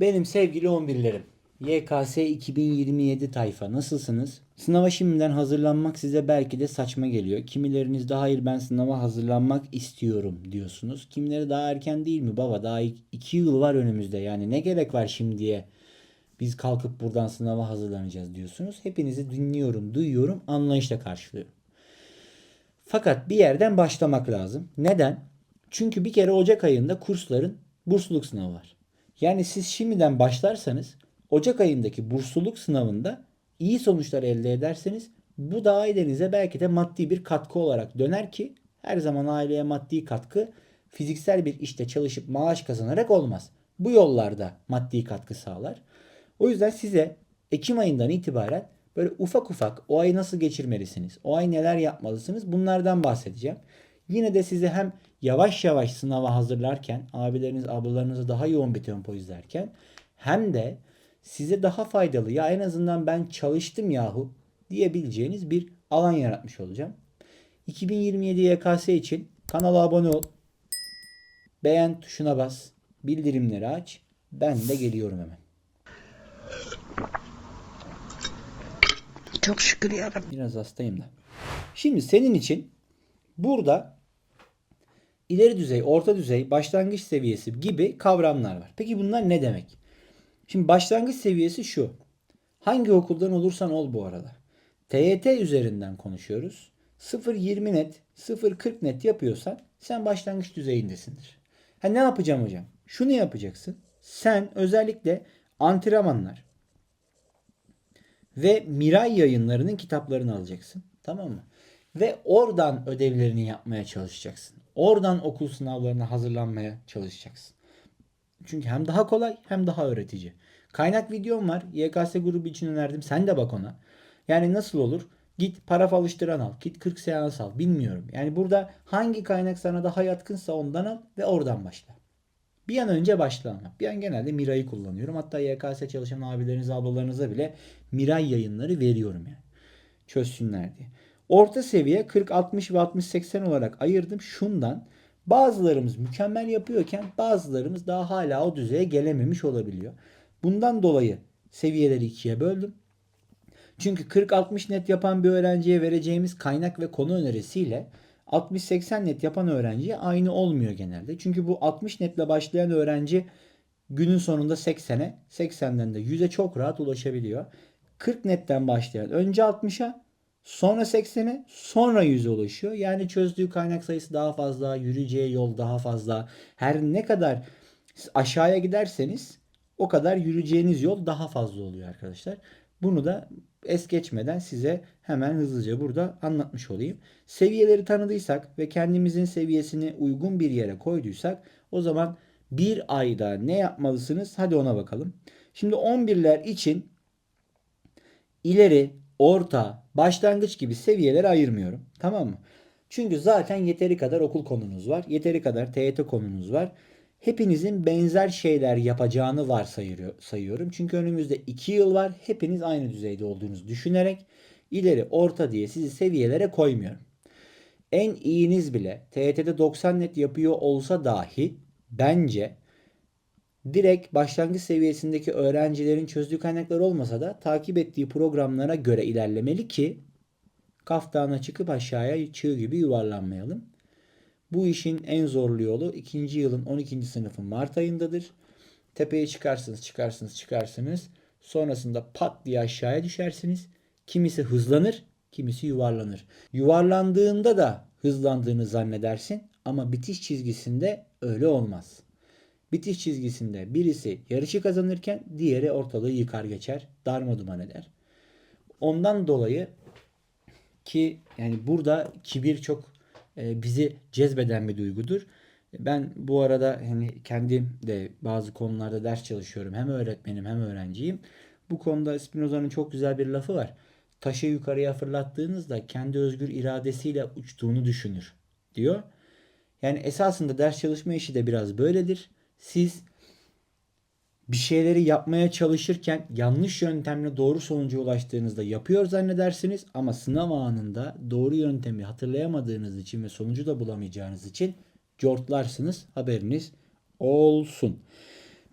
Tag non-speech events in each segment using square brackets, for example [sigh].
Benim sevgili 11'lerim. YKS 2027 tayfa nasılsınız? Sınava şimdiden hazırlanmak size belki de saçma geliyor. Kimileriniz de hayır ben sınava hazırlanmak istiyorum diyorsunuz. Kimileri daha erken değil mi baba? Daha 2 yıl var önümüzde. Yani ne gerek var şimdiye? Biz kalkıp buradan sınava hazırlanacağız diyorsunuz. Hepinizi dinliyorum, duyuyorum, anlayışla karşılıyorum. Fakat bir yerden başlamak lazım. Neden? Çünkü bir kere Ocak ayında kursların bursluluk sınavı var. Yani siz şimdiden başlarsanız Ocak ayındaki bursluluk sınavında iyi sonuçlar elde ederseniz bu da ailenize belki de maddi bir katkı olarak döner ki her zaman aileye maddi katkı fiziksel bir işte çalışıp maaş kazanarak olmaz. Bu yollarda maddi katkı sağlar. O yüzden size Ekim ayından itibaren böyle ufak ufak o ayı nasıl geçirmelisiniz? O ay neler yapmalısınız? Bunlardan bahsedeceğim. Yine de size hem yavaş yavaş sınava hazırlarken, abileriniz, ablalarınızı daha yoğun bir tempo izlerken hem de size daha faydalı ya en azından ben çalıştım yahu diyebileceğiniz bir alan yaratmış olacağım. 2027 YKS için kanala abone ol. Beğen tuşuna bas. Bildirimleri aç. Ben de geliyorum hemen. Çok şükür yarabbim. Biraz hastayım da. Şimdi senin için burada ileri düzey, orta düzey, başlangıç seviyesi gibi kavramlar var. Peki bunlar ne demek? Şimdi başlangıç seviyesi şu. Hangi okuldan olursan ol bu arada. TYT üzerinden konuşuyoruz. 0-20 net, 0-40 net yapıyorsan sen başlangıç düzeyindesindir. Ha ne yapacağım hocam? Şunu yapacaksın. Sen özellikle antrenmanlar, ve Miray yayınlarının kitaplarını alacaksın. Tamam mı? Ve oradan ödevlerini yapmaya çalışacaksın. Oradan okul sınavlarına hazırlanmaya çalışacaksın. Çünkü hem daha kolay hem daha öğretici. Kaynak videom var. YKS grubu için önerdim. Sen de bak ona. Yani nasıl olur? Git paraf alıştıran al. Git 40 seans al. Bilmiyorum. Yani burada hangi kaynak sana daha yatkınsa ondan al ve oradan başla. Bir an önce başla ama. Bir an genelde Miray'ı kullanıyorum. Hatta YKS çalışan abilerinize, ablalarınıza bile Miray yayınları veriyorum yani. Çözsünler diye. Orta seviye 40, 60 ve 60, 80 olarak ayırdım. Şundan bazılarımız mükemmel yapıyorken bazılarımız daha hala o düzeye gelememiş olabiliyor. Bundan dolayı seviyeleri ikiye böldüm. Çünkü 40-60 net yapan bir öğrenciye vereceğimiz kaynak ve konu önerisiyle 60-80 net yapan öğrenciye aynı olmuyor genelde. Çünkü bu 60 netle başlayan öğrenci günün sonunda 80'e, 80'den de 100'e çok rahat ulaşabiliyor. 40 netten başlayan önce 60'a, sonra 80'e, sonra 100'e ulaşıyor. Yani çözdüğü kaynak sayısı daha fazla, yürüyeceği yol daha fazla. Her ne kadar aşağıya giderseniz o kadar yürüyeceğiniz yol daha fazla oluyor arkadaşlar. Bunu da es geçmeden size hemen hızlıca burada anlatmış olayım. Seviyeleri tanıdıysak ve kendimizin seviyesini uygun bir yere koyduysak o zaman bir ayda ne yapmalısınız? Hadi ona bakalım. Şimdi 11'ler için ileri, orta, başlangıç gibi seviyeleri ayırmıyorum. Tamam mı? Çünkü zaten yeteri kadar okul konunuz var. Yeteri kadar TYT konunuz var. Hepinizin benzer şeyler yapacağını varsayıyorum. Çünkü önümüzde 2 yıl var. Hepiniz aynı düzeyde olduğunuzu düşünerek ileri, orta diye sizi seviyelere koymuyorum. En iyiniz bile TYT'de 90 net yapıyor olsa dahi bence direkt başlangıç seviyesindeki öğrencilerin çözdüğü kaynaklar olmasa da takip ettiği programlara göre ilerlemeli ki kaftana çıkıp aşağıya çığ gibi yuvarlanmayalım. Bu işin en zorlu yolu ikinci yılın 12. sınıfın Mart ayındadır. Tepeye çıkarsınız, çıkarsınız, çıkarsınız. Sonrasında pat diye aşağıya düşersiniz. Kimisi hızlanır, kimisi yuvarlanır. Yuvarlandığında da hızlandığını zannedersin ama bitiş çizgisinde öyle olmaz. Bitiş çizgisinde birisi yarışı kazanırken diğeri ortalığı yıkar geçer, darma duman eder. Ondan dolayı ki yani burada kibir çok e, bizi cezbeden bir duygudur. Ben bu arada hani kendim de bazı konularda ders çalışıyorum. Hem öğretmenim hem öğrenciyim. Bu konuda Spinoza'nın çok güzel bir lafı var. Taşı yukarıya fırlattığınızda kendi özgür iradesiyle uçtuğunu düşünür diyor. Yani esasında ders çalışma işi de biraz böyledir. Siz bir şeyleri yapmaya çalışırken yanlış yöntemle doğru sonuca ulaştığınızda yapıyor zannedersiniz ama sınav anında doğru yöntemi hatırlayamadığınız için ve sonucu da bulamayacağınız için cortlarsınız. Haberiniz olsun.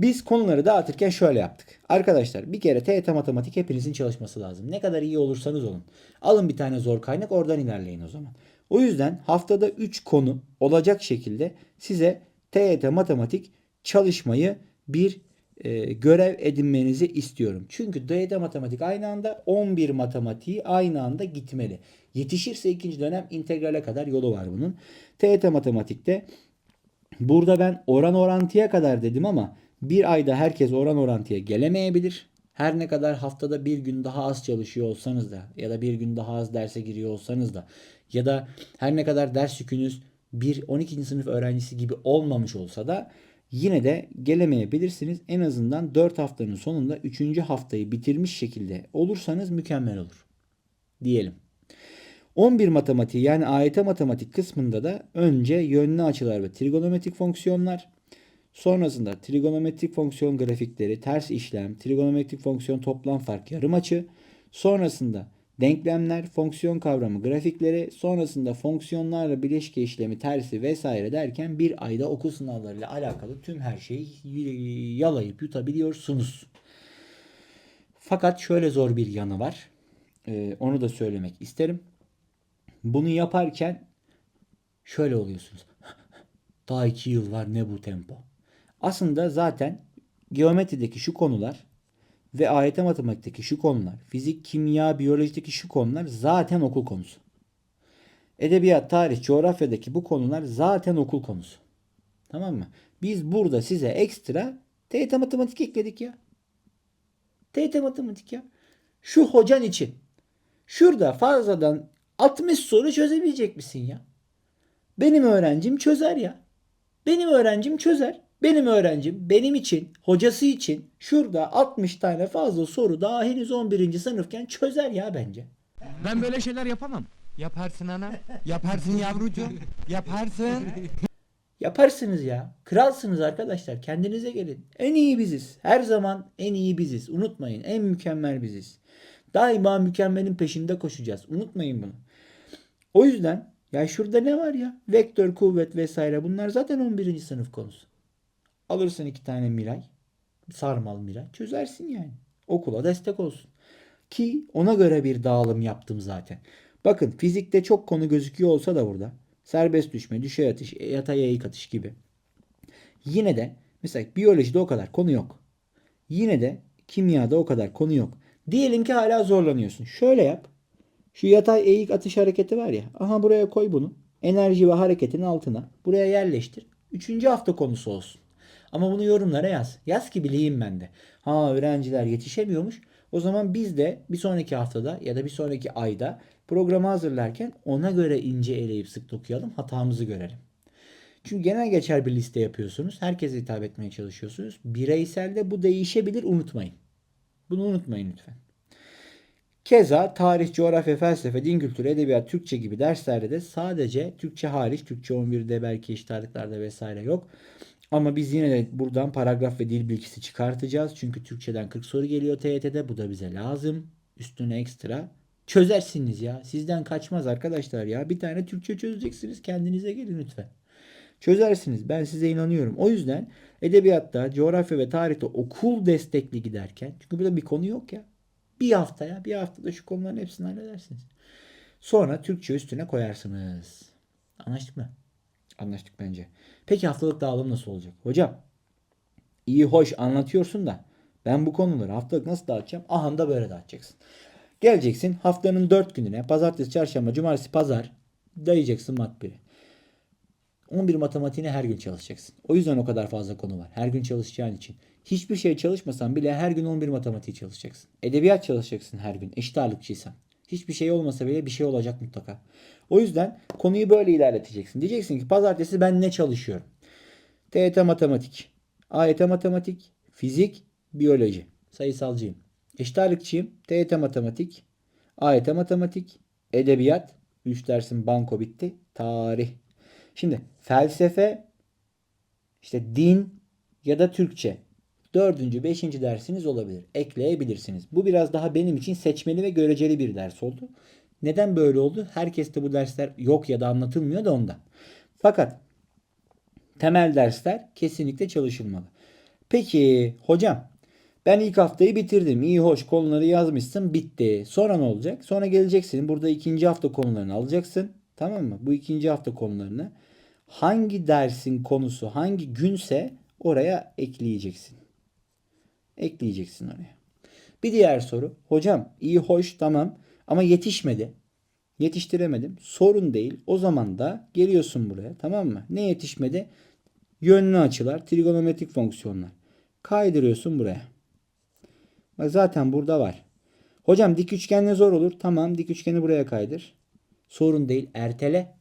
Biz konuları dağıtırken şöyle yaptık. Arkadaşlar bir kere TYT matematik hepinizin çalışması lazım. Ne kadar iyi olursanız olun. Alın bir tane zor kaynak oradan ilerleyin o zaman. O yüzden haftada 3 konu olacak şekilde size TYT matematik çalışmayı bir e, görev edinmenizi istiyorum. Çünkü TYT matematik aynı anda 11 matematiği aynı anda gitmeli. Yetişirse ikinci dönem integrale kadar yolu var bunun. TYT matematikte Burada ben oran orantıya kadar dedim ama bir ayda herkes oran orantıya gelemeyebilir. Her ne kadar haftada bir gün daha az çalışıyor olsanız da ya da bir gün daha az derse giriyor olsanız da ya da her ne kadar ders yükünüz bir 12. sınıf öğrencisi gibi olmamış olsa da yine de gelemeyebilirsiniz. En azından 4 haftanın sonunda 3. haftayı bitirmiş şekilde olursanız mükemmel olur diyelim. 11 matematiği yani AYT matematik kısmında da önce yönlü açılar ve trigonometrik fonksiyonlar, sonrasında trigonometrik fonksiyon grafikleri, ters işlem, trigonometrik fonksiyon toplam fark yarım açı, sonrasında denklemler, fonksiyon kavramı grafikleri, sonrasında fonksiyonlarla bileşke işlemi, tersi vesaire derken bir ayda okul sınavlarıyla alakalı tüm her şeyi yalayıp yutabiliyorsunuz. Fakat şöyle zor bir yanı var. Ee, onu da söylemek isterim. Bunu yaparken şöyle oluyorsunuz. [laughs] Daha iki yıl var ne bu tempo. Aslında zaten geometrideki şu konular ve AYT matematikteki şu konular, fizik, kimya, biyolojideki şu konular zaten okul konusu. Edebiyat, tarih, coğrafyadaki bu konular zaten okul konusu. Tamam mı? Biz burada size ekstra TYT matematik ekledik ya. TYT matematik ya. Şu hocan için. Şurada fazladan 60 soru çözebilecek misin ya? Benim öğrencim çözer ya. Benim öğrencim çözer. Benim öğrencim benim için, hocası için şurada 60 tane fazla soru daha henüz 11. sınıfken çözer ya bence. Ben böyle şeyler yapamam. Yaparsın ana. Yaparsın yavrucuğum. Yaparsın. Yaparsınız ya. Kralsınız arkadaşlar. Kendinize gelin. En iyi biziz. Her zaman en iyi biziz. Unutmayın. En mükemmel biziz. Daima mükemmelin peşinde koşacağız. Unutmayın bunu. O yüzden ya şurada ne var ya? Vektör, kuvvet vesaire bunlar zaten 11. sınıf konusu. Alırsın iki tane Miray. Sarmal Miray. Çözersin yani. Okula destek olsun. Ki ona göre bir dağılım yaptım zaten. Bakın fizikte çok konu gözüküyor olsa da burada. Serbest düşme, düşey atış, yatay eğik atış gibi. Yine de mesela biyolojide o kadar konu yok. Yine de kimyada o kadar konu yok. Diyelim ki hala zorlanıyorsun. Şöyle yap. Şu yatay eğik atış hareketi var ya. Aha buraya koy bunu. Enerji ve hareketin altına. Buraya yerleştir. Üçüncü hafta konusu olsun. Ama bunu yorumlara yaz. Yaz ki bileyim ben de. Ha öğrenciler yetişemiyormuş. O zaman biz de bir sonraki haftada ya da bir sonraki ayda programı hazırlarken ona göre ince eleyip sık dokuyalım. Hatamızı görelim. Çünkü genel geçer bir liste yapıyorsunuz. Herkese hitap etmeye çalışıyorsunuz. Bireyselde bu değişebilir unutmayın. Bunu unutmayın lütfen. Keza tarih, coğrafya, felsefe, din kültürü, edebiyat, Türkçe gibi derslerde de sadece Türkçe hariç, Türkçe 11'de belki eşit ağırlıklarda vesaire yok. Ama biz yine de buradan paragraf ve dil bilgisi çıkartacağız. Çünkü Türkçeden 40 soru geliyor TYT'de. Bu da bize lazım. Üstüne ekstra. Çözersiniz ya. Sizden kaçmaz arkadaşlar ya. Bir tane Türkçe çözeceksiniz. Kendinize gelin lütfen. Çözersiniz. Ben size inanıyorum. O yüzden edebiyatta, coğrafya ve tarihte okul destekli giderken çünkü burada bir konu yok ya. Bir haftaya, bir haftada şu konuların hepsini halledersiniz. Sonra Türkçe üstüne koyarsınız. Anlaştık mı? Anlaştık bence. Peki haftalık dağılım nasıl olacak? Hocam iyi hoş anlatıyorsun da ben bu konuları haftalık nasıl dağıtacağım? Aha da böyle dağıtacaksın. Geleceksin haftanın 4 gününe pazartesi, çarşamba, cumartesi, pazar dayayacaksın makbiri. 11 matematiğine her gün çalışacaksın. O yüzden o kadar fazla konu var. Her gün çalışacağın için. Hiçbir şey çalışmasan bile her gün 11 matematiği çalışacaksın. Edebiyat çalışacaksın her gün. Eşit ağırlıkçıysan. Hiçbir şey olmasa bile bir şey olacak mutlaka. O yüzden konuyu böyle ilerleteceksin. Diyeceksin ki pazartesi ben ne çalışıyorum? TYT matematik, AYT matematik, fizik, biyoloji. Sayısalcıyım. Eşit ağırlıkçıyım. TYT matematik, AYT matematik, edebiyat. 3 dersin banko bitti. Tarih. Şimdi felsefe, işte din ya da Türkçe. Dördüncü, beşinci dersiniz olabilir. Ekleyebilirsiniz. Bu biraz daha benim için seçmeli ve göreceli bir ders oldu. Neden böyle oldu? Herkeste bu dersler yok ya da anlatılmıyor da ondan. Fakat temel dersler kesinlikle çalışılmalı. Peki hocam ben ilk haftayı bitirdim. İyi hoş konuları yazmışsın bitti. Sonra ne olacak? Sonra geleceksin burada ikinci hafta konularını alacaksın. Tamam mı? Bu ikinci hafta konularını hangi dersin konusu hangi günse oraya ekleyeceksin. Ekleyeceksin oraya. Bir diğer soru. Hocam iyi hoş tamam ama yetişmedi. Yetiştiremedim. Sorun değil. O zaman da geliyorsun buraya tamam mı? Ne yetişmedi? Yönlü açılar, trigonometrik fonksiyonlar. Kaydırıyorsun buraya. Bak zaten burada var. Hocam dik üçgenle zor olur. Tamam dik üçgeni buraya kaydır. Sorun değil. Ertele.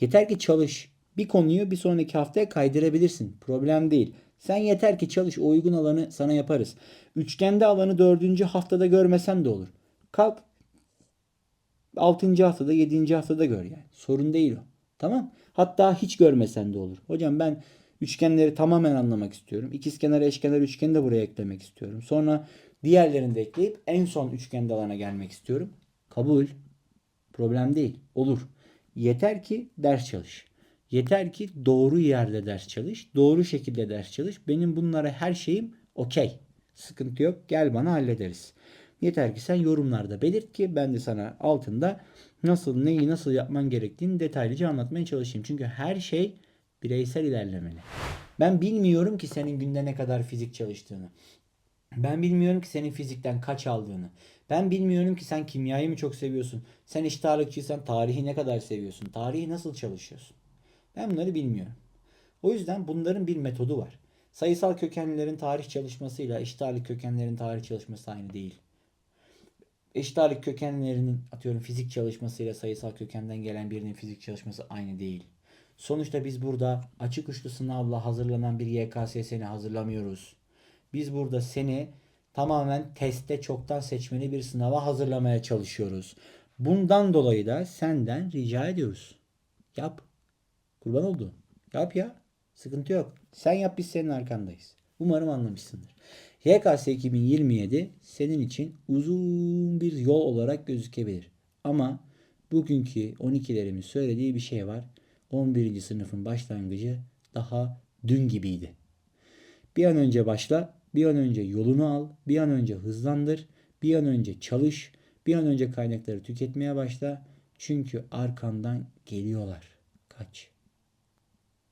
Yeter ki çalış. Bir konuyu bir sonraki haftaya kaydırabilirsin. Problem değil. Sen yeter ki çalış. O uygun alanı sana yaparız. Üçgende alanı dördüncü haftada görmesen de olur. Kalk 6. haftada 7. haftada gör yani. Sorun değil o. Tamam. Hatta hiç görmesen de olur. Hocam ben üçgenleri tamamen anlamak istiyorum. İkizkenar, eşkenar üçgeni de buraya eklemek istiyorum. Sonra diğerlerini de ekleyip en son üçgende alana gelmek istiyorum. Kabul. Problem değil. Olur. Yeter ki ders çalış. Yeter ki doğru yerde ders çalış. Doğru şekilde ders çalış. Benim bunlara her şeyim okey. Sıkıntı yok. Gel bana hallederiz. Yeter ki sen yorumlarda belirt ki ben de sana altında nasıl neyi nasıl yapman gerektiğini detaylıca anlatmaya çalışayım. Çünkü her şey bireysel ilerlemeli. Ben bilmiyorum ki senin günde ne kadar fizik çalıştığını. Ben bilmiyorum ki senin fizikten kaç aldığını. Ben bilmiyorum ki sen kimyayı mı çok seviyorsun. Sen eşit ağırlıkçıysan tarihi ne kadar seviyorsun. Tarihi nasıl çalışıyorsun. Ben bunları bilmiyorum. O yüzden bunların bir metodu var. Sayısal kökenlilerin tarih çalışmasıyla eşit ağırlık kökenlerin tarih çalışması aynı değil. Eşit ağırlık kökenlerinin atıyorum fizik çalışmasıyla sayısal kökenden gelen birinin fizik çalışması aynı değil. Sonuçta biz burada açık uçlu sınavla hazırlanan bir YKSS'ni hazırlamıyoruz. Biz burada seni tamamen testte çoktan seçmeli bir sınava hazırlamaya çalışıyoruz. Bundan dolayı da senden rica ediyoruz. Yap. Kurban oldu. Yap ya. Sıkıntı yok. Sen yap biz senin arkandayız. Umarım anlamışsındır. YKS 2027 senin için uzun bir yol olarak gözükebilir. Ama bugünkü 12'lerimin söylediği bir şey var. 11. sınıfın başlangıcı daha dün gibiydi. Bir an önce başla, bir an önce yolunu al, bir an önce hızlandır, bir an önce çalış, bir an önce kaynakları tüketmeye başla. Çünkü arkandan geliyorlar. Kaç.